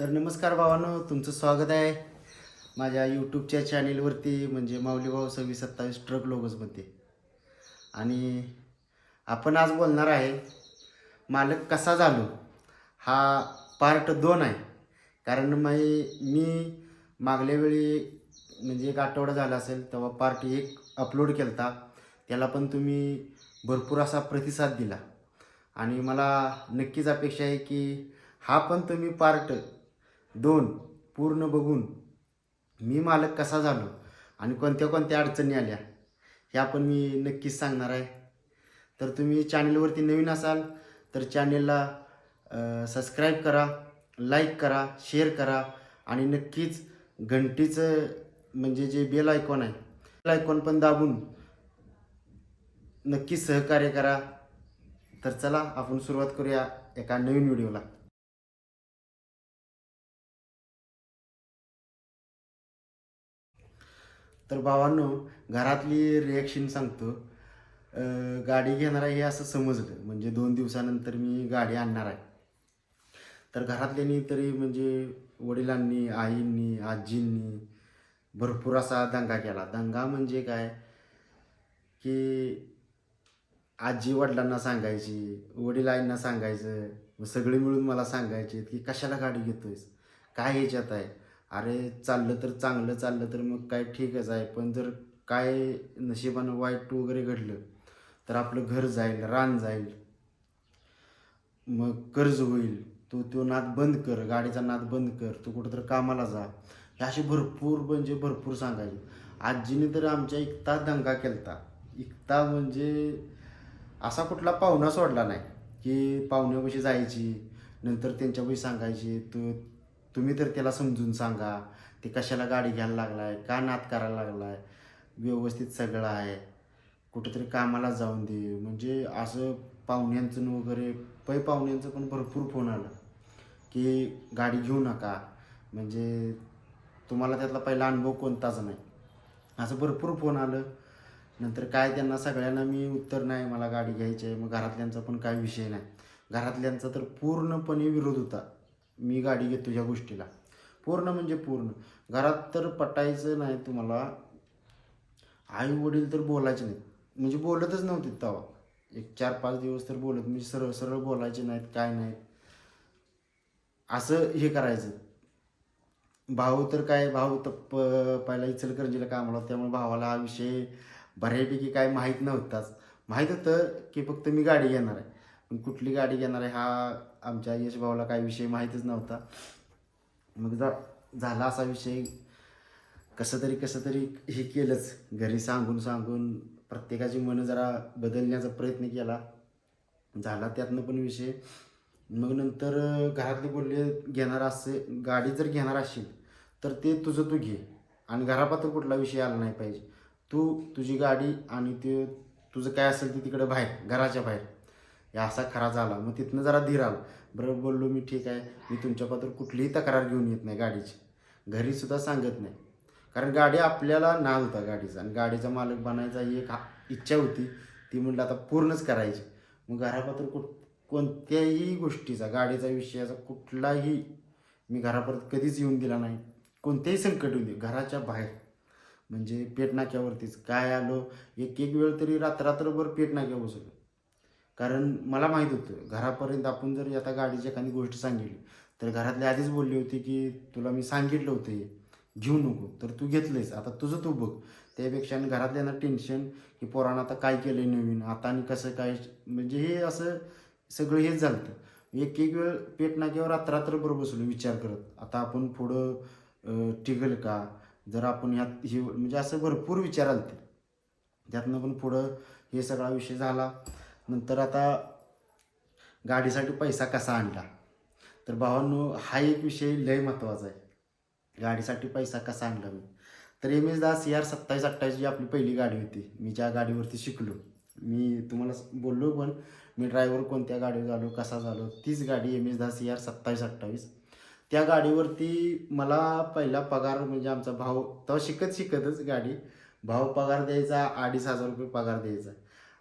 तर नमस्कार भावानो तुमचं स्वागत आहे माझ्या यूट्यूबच्या चॅनेलवरती म्हणजे माऊलीभाऊ सव्वीस सत्तावीस ट्रक लोगोजमध्ये आणि आपण आज बोलणार आहे मालक कसा झालो? हा पार्ट दोन आहे. कारण मी मी मागल्या वेळी म्हणजे एक आठवडा झाला असेल तेव्हा पार्ट एक अपलोड केला होता त्याला पण तुम्ही भरपूर असा प्रतिसाद दिला. आणि मला नक्कीच अपेक्षा आहे की हा पण तुम्ही पार्ट दोन पूर्ण बघून मी मालक कसा झालो आणि कोणत्या कोणत्या अडचणी आल्या ह्या पण मी नक्कीच सांगणार आहे. तर तुम्ही चॅनलवरती नवीन असाल तर चॅनेलला सबस्क्राईब करा लाईक करा शेअर करा आणि नक्कीच घंटीचं म्हणजे जे बेल आयकॉन आहे बेल आयकॉन पण दाबून नक्कीच सहकार्य करा. तर चला आपण सुरुवात करूया एका नवीन व्हिडिओला तर भावांनो घरातली रिॲक्शन सांगतो. गाडी घेणार आहे हे असं समजलं. म्हणजे दोन दिवसानंतर मी गाडी आणणार आहे. तर घरातल्यांनी तरी म्हणजे वडिलांनी आईंनी आजींनी भरपूर असा दंगा केला. दंगा म्हणजे काय? की आजी वडिलांना सांगायची वडील आईंना सांगायचं मग सगळे मिळून मला सांगायचे की कशाला गाडी घेतोयस? काय ह्याच्यात आहे? अरे चाललं तर चांगलं चाललं तर मग काय ठीकच आहे. पण जर काय नशिबानं वाईट वगैरे घडलं तर आपलं घर जाईल रान जाईल. मग कर्ज होईल. तू तो नाद बंद कर गाडीचा नाद बंद कर. तू कुठंतरी कामाला जा. हे असे भरपूर म्हणजे भरपूर सांगायचे. आजीने तर आमच्या इकता दंगा केलता. इकता म्हणजे असा कुठला पाहुणा सोडला नाही की पाहुण्यापाशी जायची नंतर त्यांच्यापाशी सांगायची तू तुम्ही तर त्याला समजून सांगा ते कशाला गाडी घ्यायला लागलाय का नात करायला लागलाय व्यवस्थित सगळं आहे. कुठेतरी कामाला जाऊन दे. म्हणजे असं पाहुण्यांचं वगैरे पै पाहुण्यांचं पण भरपूर फोन आला की गाडी घेऊ नका. म्हणजे तुम्हाला त्यातला पहिला अनुभव कोणताच नाही. असं भरपूर फोन आलं. नंतर काय त्यांना सगळ्यांना मी उत्तर नाही मला गाडी घ्यायची आहे. मग घरातल्यांचा पण काय विषय नाही. घरातल्यांचा तर पूर्णपणे विरोध होता. मी गाडी घेतो ह्या गोष्टीला. पूर्ण म्हणजे पूर्ण. घरात तर पटायचं नाही तुम्हाला. आई वडील तर बोलायचे नाहीत. म्हणजे बोलतच नव्हते तेव्हा. एक चार पाच दिवस तर बोलत म्हणजे सरळ सरळ बोलायचे नाहीत काय नाहीत. असं हे करायचं. भाऊ तर काय भाऊ तर प- पहिला इचलकरंजीला कामाला होता त्यामुळे भावाला हा विषय बऱ्यापैकी काय माहीत नव्हताच. माहीत होतं की फक्त मी गाडी घेणार आहे. कुठली गाडी घेणार आहे हा आमच्या यश भाऊला काही विषय माहीतच नव्हता. मग जा झाला असा विषय. कसं तरी कसं तरी हे केलंच. घरी सांगून सांगून प्रत्येकाची मनं जरा बदलण्याचा प्रयत्न केला. झाला त्यातनं पण विषय. मग नंतर घरातले बोलले घेणार असे गाडी जर घेणार असेल तर ते तुझं तू घे. आणि घरापात्र कुठला विषय आला नाही पाहिजे. तू तुझी गाडी आणि ते तुझं काय असेल ते तिकडे बाहेर घराच्या बाहेर. हे असा खरा झाला. मग तिथनं जरा धीर आला. बरं बोललो मी ठीक आहे. मी तुमच्याबद्दल कुठलीही तक्रार घेऊन येत नाही गाडीची. घरीसुद्धा सांगत नाही. कारण गाडी आपल्याला नाद होता गाडीचा. आणि गाडीचा मालक बनायचा ही एक इच्छा होती. ती म्हटलं आता पूर्णच करायची. मग घरापात्र कुठ कोणत्याही गोष्टीचा गाडीचा विषयाचा कुठलाही मी घरापर्यंत कधीच येऊन दिला नाही. कोणतेही संकट येऊन दे. घराच्या बाहेर. म्हणजे पेटनाक्यावरतीच. काय आलो? एक एक वेळ तरी रात्ररात्रभर पेटनाक्या बसवलं कारण मला माहीत होतं घरापर्यंत आपण जर आता गाडीची एखादी गोष्ट सांगितली तर घरातले आधीच बोलले होते की तुला मी सांगितलं होतं हे घेऊ नको तर तू घेतलंयस आता तुझं तू बघ. त्यापेक्षा आणि घरातल्यांना टेन्शन की पोरानं आता काय केलंय नवीन आता आणि कसं काय म्हणजे हे असं सगळं हेच झालं एक एक वेळ पेट नाक्यावर रात्ररात्रभर बसलो विचार करत आता आपण पुढं टिकल का? जर आपण ह्यात हे म्हणजे असं भरपूर विचार आलते. त्यातनं पण पुढं हे सगळा विषय झाला. नंतर आता गाडीसाठी पैसा कसा आणला? तर भावांनो हा एक विषय लय महत्त्वाचा आहे. गाडीसाठी पैसा कसा आणला मी? तर M S Das C R सत्तावीस अठ्ठावीस जी आपली पहिली गाडी होती. मी ज्या गाडीवरती शिकलो. मी तुम्हाला बोललो पण मी ड्रायव्हर कोणत्या गाडीवर झालो कसा झालो तीच गाडी M S Das C R सत्तावीस अठ्ठावीस. त्या गाडीवरती मला पहिला पगार म्हणजे आमचा भाऊ तेव्हा शिकत शिकतच गाडी भाऊ पगार द्यायचा अडीच हजार रुपये पगार द्यायचा.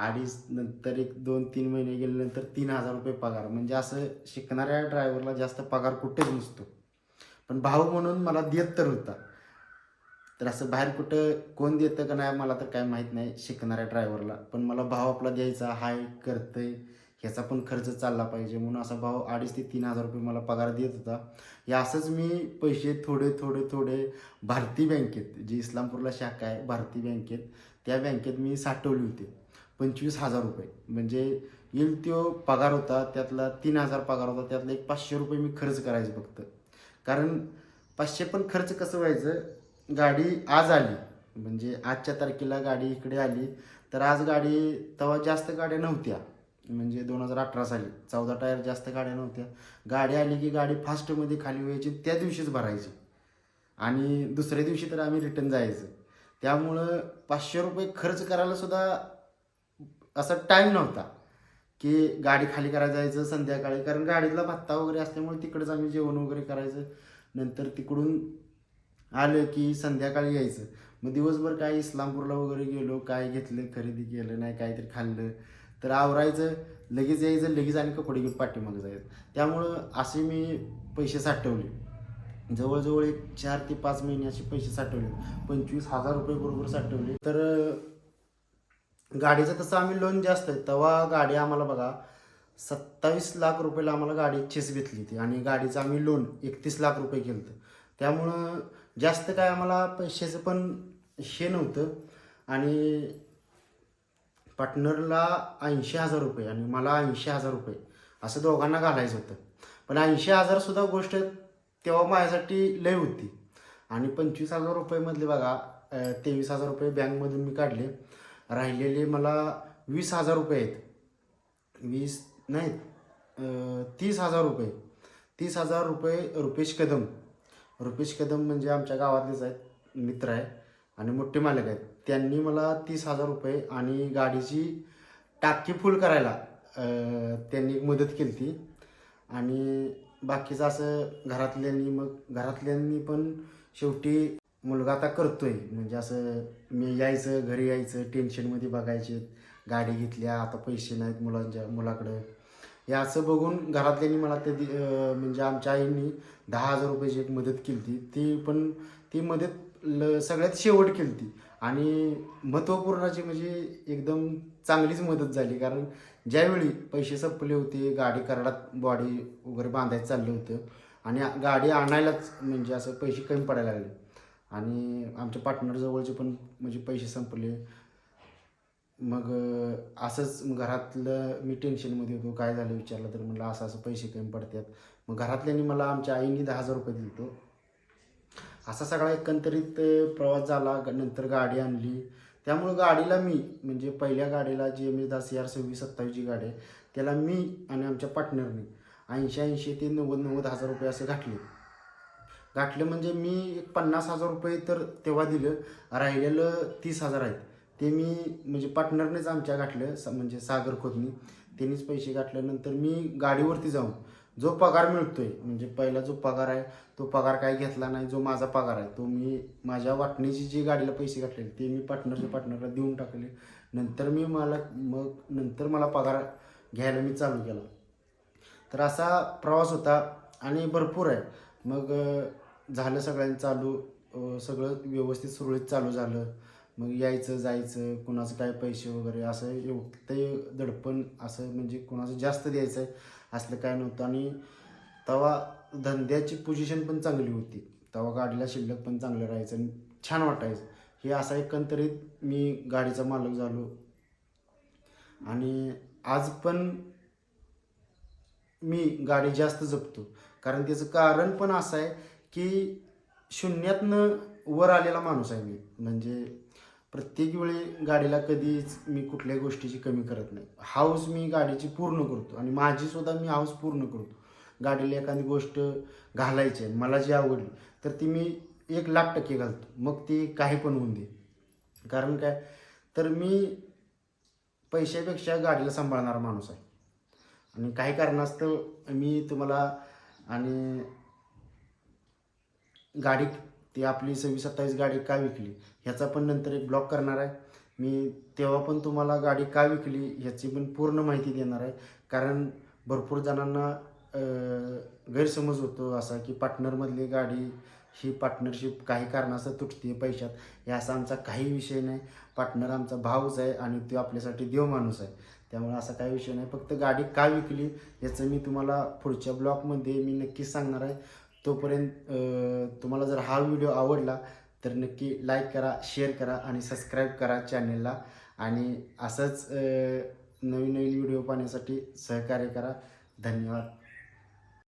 अडीच नंतर एक दोन तीन महिने गेल्यानंतर तीन हजार रुपये पगार. म्हणजे असं शिकणाऱ्या ड्रायव्हरला जास्त पगार कुठेच नसतो. पण भाऊ म्हणून मला देत तर होता. तर असं बाहेर कुठं कोण देतं का नाही मला तर काय माहीत नाही शिकणाऱ्या ड्रायव्हरला पण मला भाव आपला द्यायचा हाय करतंय ह्याचा पण खर्च चालला पाहिजे म्हणून असा भाव अडीच ते तीन हजार रुपये मला पगार देत होता. हे असंच मी पैसे थोडे थोडे थोडे भारती बँकेत जी इस्लामपूरला शाखा आहे भारती बँकेत त्या बँकेत मी साठवली होती. पंचवीस हजार रुपये. म्हणजे येईल तो पगार होता त्यातला तीन हजार पगार होता त्यातला एक पाचशे रुपये मी खर्च करायचं फक्त. कारण पाचशे पण खर्च कसं व्हायचं गाडी आज आली. म्हणजे आजच्या तारखेला गाडी इकडे आली. तर आज गाडी तेव्हा जास्त गाड्या नव्हत्या. म्हणजे दोन हजार अठरा साली चौदा टायर जास्त गाड्या नव्हत्या. गाडी आली की गाडी फास्टमध्ये खाली व्हायची त्या दिवशीच भरायची. आणि दुसऱ्या दिवशी तर आम्ही रिटर्न जायचं. त्यामुळं पाचशे रुपये खर्च करायला सुद्धा असा टाईम नव्हता की गाडी खाली करायला जायचं संध्याकाळी. कारण गाडीला भत्ता वगैरे असल्यामुळे तिकडंच आम्ही जेवण वगैरे करायचं. नंतर तिकडून आलं की संध्याकाळी यायचं. मग दिवसभर काय इस्लामपूरला वगैरे गेलो काय घेतलं खरेदी केलं नाही काहीतरी खाल्लं तर आवरायचं लगेच यायचं लगेच आणि कपडे घेऊन पाठीमागं जायचं. त्यामुळं असे मी पैसे साठवले. जवळजवळ एक चार ते पाच महिने असे पैसे साठवले. पंचवीस हजार रुपये बरोबर साठवले. तर गाडीचं तसं आम्ही लोन जास्त आहे. तेव्हा गाडी आम्हाला बघा सत्तावीस लाख रुपयाला आम्हाला गाडी चेस घेतली होती आणि गाडीचं आम्ही लोन एकतीस लाख रुपये केलं होतं. त्यामुळं जास्त काय आम्हाला पैशाचं पण हे नव्हतं. आणि पार्टनरला ऐंशी हजार रुपये आणि मला ऐंशी हजार रुपये असं दोघांना घालायचं होतं. पण ऐंशी हजारसुद्धा गोष्ट तेव्हा माझ्यासाठी लय होती. आणि पंचवीस हजार रुपयेमधले बघा तेवीस हजार रुपये बँकमधून मी काढले. राहिलेले मला वीस हजार रुपये आहेत. वीस नाहीत तीस हजार रुपये. तीस हजार रुपये रुपेश कदम. रुपेश कदम म्हणजे आमच्या गावातलेच आहेत मित्र आहे आणि मोठे मालक आहेत. त्यांनी मला तीस हजार रुपये आणि गाडीची टाकी फुल करायला त्यांनी एक मदत केली ती आणि बाकीचं असं घरातल्यांनी मग घरातल्यांनी पण शेवटी मुलगा आता करतोय. म्हणजे असं मी यायचं घरी यायचं टेन्शनमध्ये बघायचे. गाडी घेतल्या आता पैसे नाहीत मुलांच्या मुलाकडं. हे असं बघून घरातल्यांनी मला ते म्हणजे आमच्या आईंनी दहा हजार रुपयाची एक मदत केली ती ती पण ती मदत ल सगळ्यात शेवट केली ती आणि महत्त्वपूर्णाची म्हणजे एकदम चांगलीच मदत झाली. कारण ज्यावेळी पैसे संपले होते गाडी कराडात बॉडी वगैरे बांधायचं चाललं होतं. आणि गाडी आणायलाच म्हणजे असं पैसे कमी पडायला लागले. आणि आमच्या पार्टनरजवळचे पण म्हणजे पैसे संपले. मग असंच मग घरातलं मी टेन्शनमध्ये होतो. काय झालं विचारलं तर म्हटलं असं असं पैसे कमी पडतात. मग घरातल्यांनी मला आमच्या आईने दहा हजार रुपये दिले असा सगळा एकंदरीत प्रवास झाला. नंतर गाडी आणली. त्यामुळं गाडीला मी म्हणजे पहिल्या गाडीला जी एम एस दास यार सव्वीस सत्तावीस जी गाडी आहे त्याला मी आणि आमच्या पार्टनरने ऐंशी ऐंशी ते नव्वद नव्वद हजार रुपये असं घातले. गाठलं म्हणजे मी एक पन्नास हजार रुपये तर तेव्हा दिलं. राहिलेलं तीस हजार आहेत. ते मी म्हणजे पार्टनरनेच आमच्या गाठलं स- म्हणजे सागर खोदनी त्यांनीच पैसे गाठल्यानंतर मी गाडीवरती जाऊन जो पगार मिळतोय म्हणजे पहिला जो पगार आहे तो पगार काय घेतला नाही जो माझा पगार आहे तो मी माझ्या वाटणीची जी गाडीला पैसे घातलेले ते मी पार्टनरच्या पार्टनरला देऊन टाकले. नंतर मी मला मग नंतर मला पगार घ्यायला मी चालू केला. तर असा प्रवास होता आणि भरपूर आहे. मग झालं सगळ्यांनी चालू सगळं व्यवस्थित सुरळीत चालू झालं. मग यायचं जायचं कुणाचं काय पैसे वगैरे असं ते दडपण असं म्हणजे कुणाचं जास्त द्यायचं आहे असलं काय नव्हतं. आणि तेव्हा धंद्याची पोझिशन पण चांगली होती. तेव्हा गाडीला शिल्लक पण चांगलं राहायचं आणि छान वाटायचं. हे असं एकंदरीत मी गाडीचा मालक झालो. आणि आज पण मी गाडी जास्त जपतो. कारण त्याचं कारण पण असं आहे की शून्यातनं वर आलेला माणूस आहे मी. म्हणजे प्रत्येक वेळी गाडीला कधीच मी कुठल्याही गोष्टीची कमी करत नाही. हाऊस मी गाडीची पूर्ण करतो आणि माझी सुद्धा मी हाऊस पूर्ण करतो. गाडीला एखादी गोष्ट घालायची आहे मला जी आवडली तर ती मी एक लाख टक्के घालतो. मग ती काही पण होऊन दे. कारण काय? तर मी पैशापेक्षा गाडीला सांभाळणारा माणूस आहे. आणि काही कारणास्तव मी तुम्हाला आणि गाडी ती आपली सव्वीस सत्तावीस गाडी का विकली? ह्याचा पण नंतर एक ब्लॉग करणार आहे. मी तेव्हा पण तुम्हाला गाडी का विकली ह्याची पण पूर्ण माहिती देणार आहे. कारण भरपूर जणांना गैरसमज होतो असा की पार्टनरमधली गाडी ही पार्टनरशिप काही कारणास्तव तुटते पैशात. हे असा आमचा काही विषय नाही. पार्टनर आमचा भाऊच आहे आणि तो आपल्यासाठी देव माणूस आहे. त्यामुळे असा काही विषय नाही. फक्त गाडी का विकली याचं मी तुम्हाला पुढच्या ब्लॉगमध्ये मी नक्कीच सांगणार आहे. तोपर्यंत तुम्हाला जर हा व्हिडिओ आवडला तर नक्की लाईक करा शेअर करा आणि सबस्क्राईब करा चॅनेलला आणि असंच नवीन नवीन व्हिडिओ पाहण्यासाठी सहकार्य करा. धन्यवाद.